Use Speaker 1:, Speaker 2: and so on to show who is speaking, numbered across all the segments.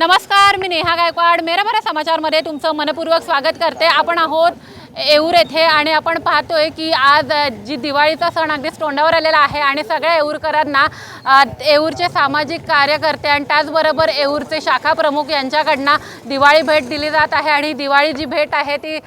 Speaker 1: नमस्कार मी नेहा गायकवाड. मेरा समाचारमध्ये तुमचं मनपूर्वक स्वागत करते. आपण आहोत येऊर येथे आणि आपण पाहतोय की आज जी दिवाळीचा सण अगदीच तोंडावर आलेला आहे आणि सगळ्या येऊरकरांना येऊरचे सामाजिक कार्यकर्ते आणि त्याचबरोबर येऊरचे शाखा प्रमुख यांच्याकडनं दिवाळी भेट दिली जात आहे. आणि दिवाळी जी भेट आहे ती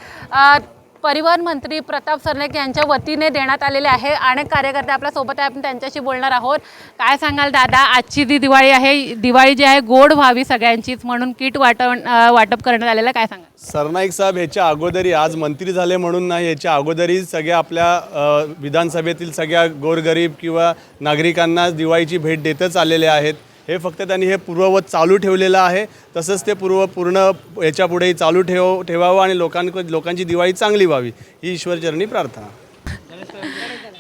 Speaker 1: परिवहन मंत्री प्रताप सरनाईक यांच्या वतीने देण्यात आलेले आहे. अनेक कार्यकर्ते आपल्यासोबत आहे. आपण त्यांच्याशी बोलणार आहोत. काय सांगाल दादा? आजची जी दिवाळी आहे दिवाळी जी आहे गोड व्हावी सगळ्यांचीच. म्हणून किट वाटण वाटप करण्यात आलेलं आहे. काय सांगा
Speaker 2: सरनाईक साहेब ह्याच्या अगोदरी आज मंत्री झाले म्हणून नाही याच्या अगोदरी सगळ्या आपल्या विधानसभेतील सगळ्या गोरगरीब किंवा नागरिकांना दिवाळीची भेट देतच आलेले आहेत. हे फक्त त्यांनी हे पूर्ववत चालू ठेवलेलं आहे. तसंच ते पूर्व पूर्ण याच्या पुढेही चालू ठेव ठेवावं आणि लोकांक लोकांची दिवाळी चांगली व्हावी ही ईश्वरचरणी प्रार्थना.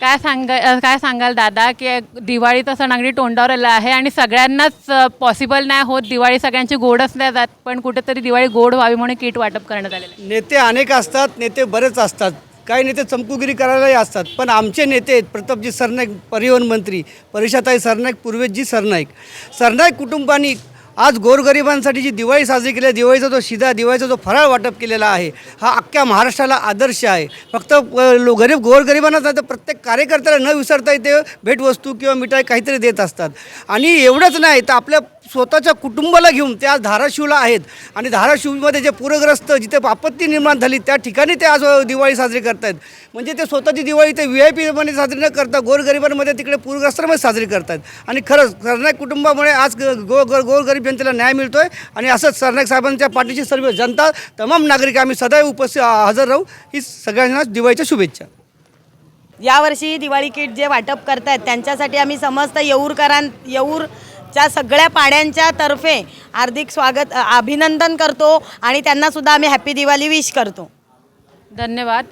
Speaker 1: काय सांग काय सांगाल दादा की दिवाळीचा सण अगदी तोंडावर आला आहे आणि सगळ्यांनाच पॉसिबल नाही होत दिवाळी सगळ्यांची गोडच नाही जात पण कुठेतरी दिवाळी गोड व्हावी म्हणून किट वाटप करण्यात आलेलं आहे.
Speaker 3: नेते अनेक असतात नेते बरेच असतात. काही नेते चमकुगिरी करायलाही असतात. पण आमचे नेते आहेत प्रतापजी सरनाईक परिवहन मंत्री परिषाताई सरनाईक पूर्वेशजी सरनाईक. सरनाईक कुटुंबांनी आज गोरगरिबांसाठी जी दिवाळी साजरी केली आहे दिवाळीचा जो शिदा दिवाळीचा जो फराळ वाटप केलेला आहे हा अख्ख्या महाराष्ट्राला आदर्श आहे. फक्त लो गरीब गोरगरिबांनाच नाही तर प्रत्येक कार्यकर्त्याला न विसरता येते भेटवस्तू किंवा मिठाई काहीतरी देत असतात. आणि एवढंच नाही तर आपल्या स्वतःच्या कुटुंबाला घेऊन ते आज धाराशिवला आहेत. आणि धाराशिवमध्ये जे पूरग्रस्त जिथे आपत्ती निर्माण झाली त्या ठिकाणी ते आज दिवाळी साजरी करतायत. म्हणजे ते स्वतःची दिवाळी ते व्ही आय पीमध्ये साजरी न करता गोरगरिबांमध्ये तिकडे पूरग्रस्तांमध्ये साजरी करतायत. आणि खरंच सरनाईक कुटुंबामुळे आज ग- गो गो गोरगरीब जनतेला न्याय मिळतो आहे आणि असंच सरनाईक साहेबांच्या पाठीची सर्व जनता तमाम नागरिक आम्ही सदैव उपस्थित हजर राहू. ही सगळ्यांना दिवाळीच्या शुभेच्छा.
Speaker 4: यावर्षी दिवाळी किट जे वाटप करतायत त्यांच्यासाठी आम्ही समस्त येऊरकरां च्या सगळ्या पाड्यांच्या तर्फे हार्दिक स्वागत अभिनंदन करतो आणि त्यांनासुद्धा आम्ही हॅपी दिवाळी विश करतो.
Speaker 1: धन्यवाद.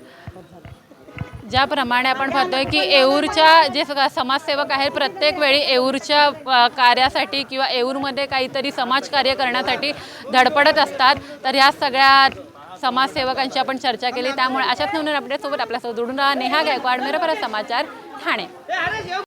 Speaker 1: ज्याप्रमाणे आपण पाहतोय की येऊरच्या जे समाजसेवक आहेत प्रत्येक वेळी येऊरच्या कार्यासाठी किंवा येऊरमध्ये काहीतरी समाजकार्य करण्यासाठी धडपडत असतात. तर ह्या सगळ्या समाजसेवकांची आपण चर्चा केली. त्यामुळे अशाच नवीन अपडेटसोबत आपल्यासोबत जोडून राहा. नेहा गायकवाड मेरा परत समाचार ठाणे.